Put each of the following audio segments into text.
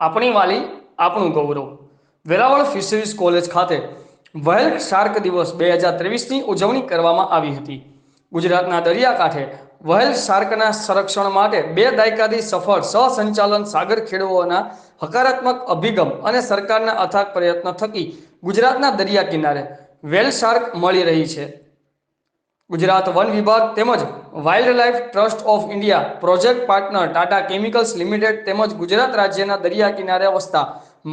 આપણી વાલી આપણું ગૌરવ. વેરાવળ ફિશરીઝ કોલેજ ખાતે વહેલ શાર્ક દિવસ બે હજાર ત્રેવીસની ઉજવણી કરવામાં આવી હતી. ગુજરાતના દરિયાકાંઠે વહેલ શાર્કના સંરક્ષણ માટે બે દાયકાથી સફળ સહસંચાલન સાગર ખેડૂઓના હકારાત્મક અભિગમ અને સરકારના અથાગ પ્રયત્ન થકી ગુજરાતના દરિયા કિનારે વેલ શાર્ક મળી રહી છે. ગુજરાત વન વિભાગ તેમજ wildlife trust of India project partner Tata chemicals limited તેમજ ગુજરાત રાજ્યના દરિયા કિનારે વસતા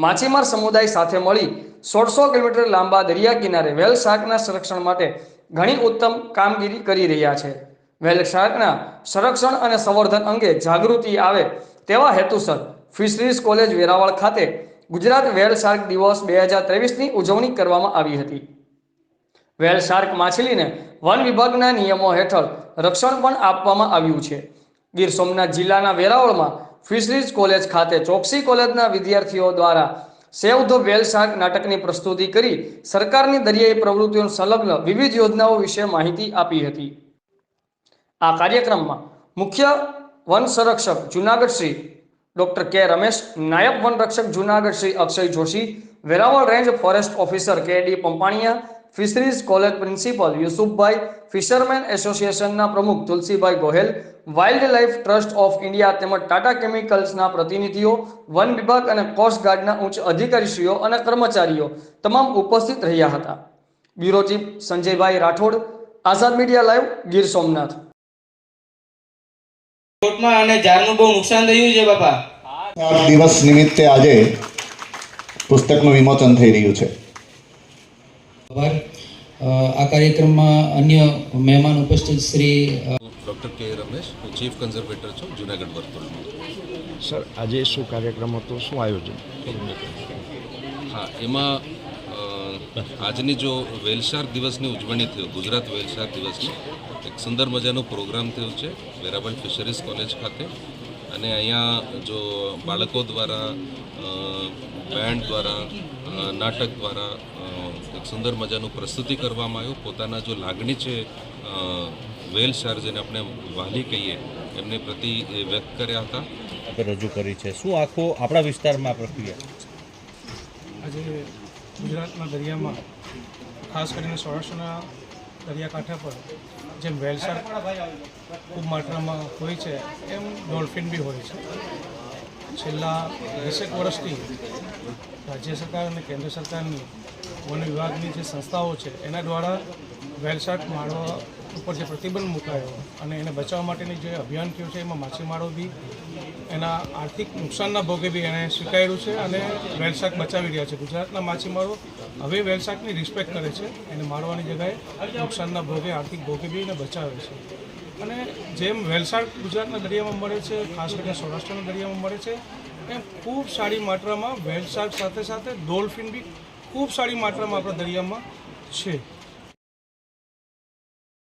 માછીમાર સમુદાય સાથે મળી સોળસો કિલોમીટર લાંબા દરિયા કિનારે વેલ શાર્કના સંરક્ષણ માટે ઘણી ઉત્તમ કામગીરી કરી રહ્યા છે. વેલ શાર્કના સંરક્ષણ અને સંવર્ધન અંગે જાગૃતિ આવે તેવા હેતુસર ફિશરીઝ કોલેજ વેરાવળ ખાતે ગુજરાત વેલ શાર્ક દિવસ બે હજાર ત્રેવીસની ઉજવણી કરવામાં આવી હતી. વેલ શાર્ક માછલીને વન વિભાગના નિયમો હેઠળ રક્ષણ પણ આપવામાં આવ્યું છે. ગીર સોમનાથ જિલ્લાના વેરાવળમાં ફિશરીઝ કોલેજ ખાતે ચોકસી કોલેજના વિદ્યાર્થીઓ દ્વારા સેવ ધ વેલ શાર્ક નાટકની પ્રસ્તુતિ કરી સરકારની દરિયાઈ પ્રવૃત્તિઓ સંલગ્ન વિવિધ યોજનાઓ વિશે માહિતી આપી હતી. આ કાર્યક્રમમાં મુખ્ય વન સંરક્ષક જુનાગઢ શ્રી ડોક્ટર કે રમેશ, નાયબ વન રક્ષક Junagadh Shri Akshay Joshi, Veraval range forest officer K D Pampaniya fisheries college principal Yusufbhai fisherman એસોસિએશનના પ્રમુખ Tulsibhai Gohel wildlife trust of India તેમજ ટાટા કેમિકલ્સના પ્રતિનિધિઓ વન વિભાગ અને કોસ્ટ ગાર્ડના ઉચ્ચ અધિકારીશ્રીઓ અને કર્મચારીઓ તમામ ઉપસ્થિત રહ્યા હતા. Bureau chief Sanjaybhai Rathod Azad media live Gir Somnath. કોર્ટમાં અને ઝાડનું બહુ નુકસાન થયું છે બાપા. દિવસ નિમિત્તે આજે પુસ્તકનું વિમોચન થઈ રહ્યું છે. આભાર. આ કાર્યક્રમમાં અન્ય મહેમાન ઉપસ્થિત શ્રી ડૉક્ટર કે રમેશ હું ચીફ કન્ઝર્વેટર છું જુનાગઢ વર્તુળમાં. સર આજે શું કાર્યક્રમ હતો? શું આયોજન? હા એમાં આજની જો વેલસાર દિવસની ઉજવણી થયું ગુજરાત વેલસાર દિવસની એક સુંદર મજાનો પ્રોગ્રામ થયો છે વેરાવળ ફિશરીઝ કોલેજ ખાતે. અને અહીંયા જો બાળકો દ્વારા બેન્ડ દ્વારા નાટક દ્વારા એક સુંદર મજાનું પ્રસ્તુતિ કરવામાં આવ્યું. પોતાના જો લાગણી છે અ, વેલ શાર જેને આપણે વાલી કહીએ એમને પ્રતિ વ્યક્ત કર્યા હતા. આપણે રજૂ કરી છે. શું આખો આપણા વિસ્તારમાં પ્રક્રિયા? આજે ગુજરાતના દરિયામાં ખાસ કરીને સૌરાષ્ટ્રના દરિયાકાંઠા પર જેમ વેલસાર ખૂબ માત્રામાં હોય છે એમ ડોલ્ફિન બી હોય છે. છેલ્લા વીસેક વર્ષથી રાજ્ય સરકાર અને કેન્દ્ર સરકારની વન વિભાગની જે સંસ્થાઓ છે, એના દ્વારા વેલશાક મારવા ઉપર જે પ્રતિબંધ મુકાયો અને એને બચાવવા માટેની જે અભિયાન થયું છે, એમાં માછીમારો બી એના આર્થિક નુકસાનના ભોગે બી એણે સ્વીકાર્યું છે અને વેલશાક બચાવી રહ્યા છે. ગુજરાતના માછીમારો હવે વેલશાકની રિસ્પેક્ટ કરે છે, એને મારવાની જગ્યાએ નુકસાનના ભોગે, આર્થિક ભોગે બી એને બચાવે છે. અને જેમ વેલશાક ગુજરાતના દરિયામાં મળે છે, ખાસ કરીને સૌરાષ્ટ્રના દરિયામાં મળે છે, એમ ખૂબ સારી માત્રામાં વેલશાક સાથે સાથે ડોલ્ફિન બી ખૂબ સારી માત્રામાં આપણા દરિયામાં છે.